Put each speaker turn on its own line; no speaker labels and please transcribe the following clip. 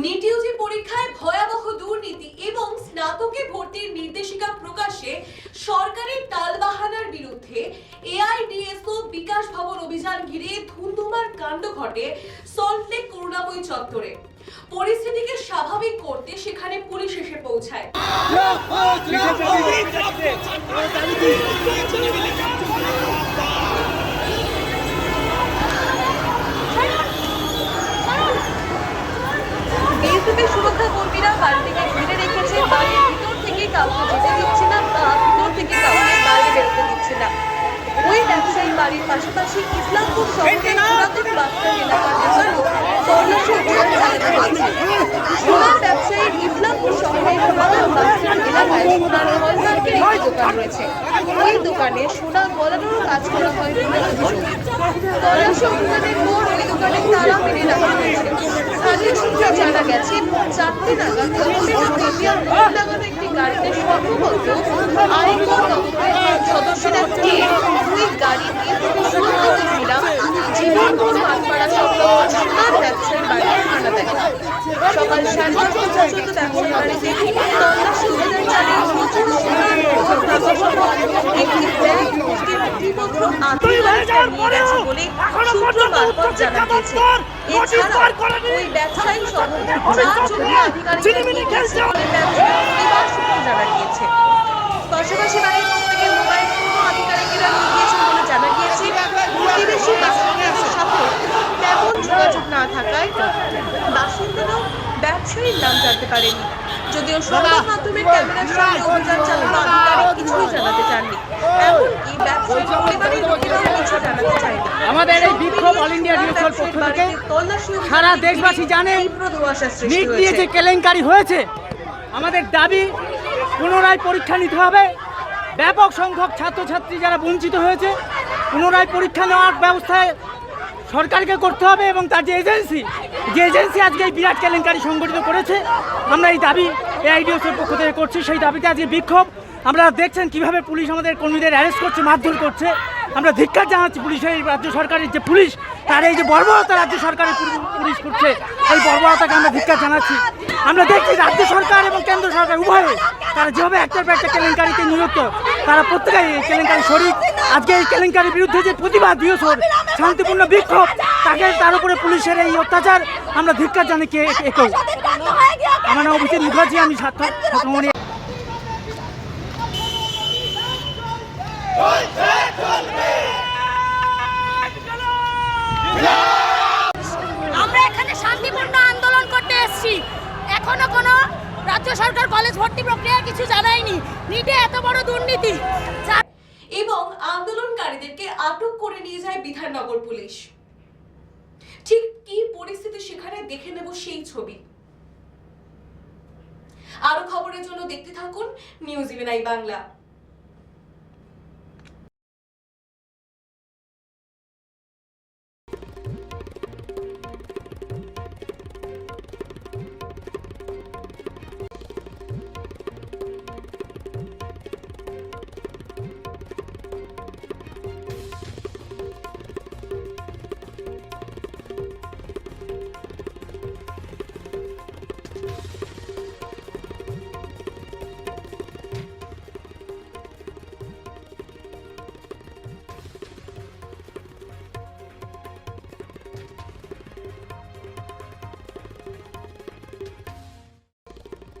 NEET Yuji পরীক্ষায় ভয়াবহ দুর্নীতি এবং স্নাতকে ভর্তির নির্দেশিকা প্রকাশে সরকারের টালবাহানার বিরুদ্ধে এআইডিএসও বিকাশ ভবন অভিযান ঘিরে ধুন্ধুমার কাণ্ড ঘটে সল্টলেক করুণাময়ী চত্বরে। পরিস্থিতিকে স্বাভাবিক করতে সেখানে পুলিশ এসে পৌঁছায়।
কর্মীরা বাড়িটিকে ঘিরে রেখেছে, বাড়ির ভিতর থেকে কাউকে যেতে দিচ্ছে না, বা ভিতর থেকে কাউকে বাইরে বেরোতে দিচ্ছে না। ওই ব্যবসায়ী বাড়ির পাশাপাশি ইসলামপুর শহরের পুরাতন বাসস্ট্যান্ড এলাকার দোকানও ব্যবসায়ীর ইসলামপুর শহরের এলাকায় সোনার হলমার্কের দোকান রয়েছে। ওই দোকানে সোনা কাজ করা হয় বলে রাখা হয়েছে। জানা গেছে চারটে নাগাদ লাগানো একটি গাড়িতে সম্ভবত আয়কর দপ্তরের সদস্যরা গিয়ে ওই গাড়ি নিয়ে কর্মীরা জীবনপুর ব্যবসায়ীর বাড়িতে হানা দেয়। সকাল সাড়ে দশটা একটি নিয়ে গেছে বলে সূত্র মারফত জানা গিয়েছে এছাড়া ওই ব্যবসায়ী সহ চারজনের আধিকারিকদের নিয়ে গেছে বলে ব্যবসায়ী পরিবার সূত্রে জানা গিয়েছে পাশাপাশি বাড়ির পক্ষ মোবাইল ফোন আধিকারিকেরা নিয়ে গিয়েছেন বলে জানা গিয়েছে। প্রতিবেশী বাসিন্দাদের সাথে তেমন যোগাযোগ না থাকায় বাসিন্দারাও ব্যবসায়ীর নাম জানতে পারেনি। যদিও সংবাদ মাধ্যমের ক্যামেরার সামনে অভিযান চালানো আধিকারিক কিছুই জানাতে চাননি। এমনকি ব্যবসায়ী
আমাদের এই বিক্ষোভ অল ইন্ডিয়া ডিএসএল পক্ষ থেকে সারা দেশবাসী জানেন নিট নিয়ে যে কেলেঙ্কারি হয়েছে। আমাদের দাবি, পুনরায় পরীক্ষা নিতে হবে। ব্যাপক সংখ্যক ছাত্রছাত্রী যারা বঞ্চিত হয়েছে, পুনরায় পরীক্ষা নেওয়ার ব্যবস্থায় সরকারকে করতে হবে এবং তার যে এজেন্সি যে এজেন্সি আজকে এই বিরাট কেলেঙ্কারি সংগঠিত করেছে, আমরা এই দাবি এআইডিওসের পক্ষ থেকে করছি। সেই দাবিতে আজকে বিক্ষোভ। আমরা দেখছেন কীভাবে পুলিশ আমাদের কর্মীদের অ্যারেস্ট করছে, মারধর করছে। আমরা ধিক্কার জানাচ্ছি পুলিশের এই রাজ্য সরকারের যে পুলিশ, তার এই যে বর্বরতা রাজ্য সরকারের পুলিশ করছে, এই বর্বরতাকে আমরা ধিক্কার জানাচ্ছি। আমরা দেখছি রাজ্য সরকার এবং কেন্দ্র সরকার উভয়ে, তারা যেভাবে একটার পর একটা কেলেঙ্কারিতে নিযুক্ত তারা প্রত্যেকেই এই কেলেঙ্কারি শরিক। আজকে এই কেলেঙ্কারির বিরুদ্ধে যে প্রতিবাদ দিয়েছর শান্তিপূর্ণ বিক্ষোভ, তাকে তার উপরে পুলিশের এই অত্যাচার, আমরা ধিক্কার জানি কে একেও। আমার নাম অভিজিৎ মুখার্জি, আমি ছাত্র
রাজ্য সরকার কলেজ ভর্তি প্রক্রিয়ার কিছু জানায়নি। নিটে এত বড় দুর্নীতি।
এবং আন্দোলনকারীদেরকে আটক করে নিয়ে যায় বিধাননগর পুলিশ। ঠিক কি পরিস্থিতি সেখানে দেখে নেব সেই ছবি। আরও খবরের জন্য দেখতে থাকুন নিউজ ইভেন আই বাংলা।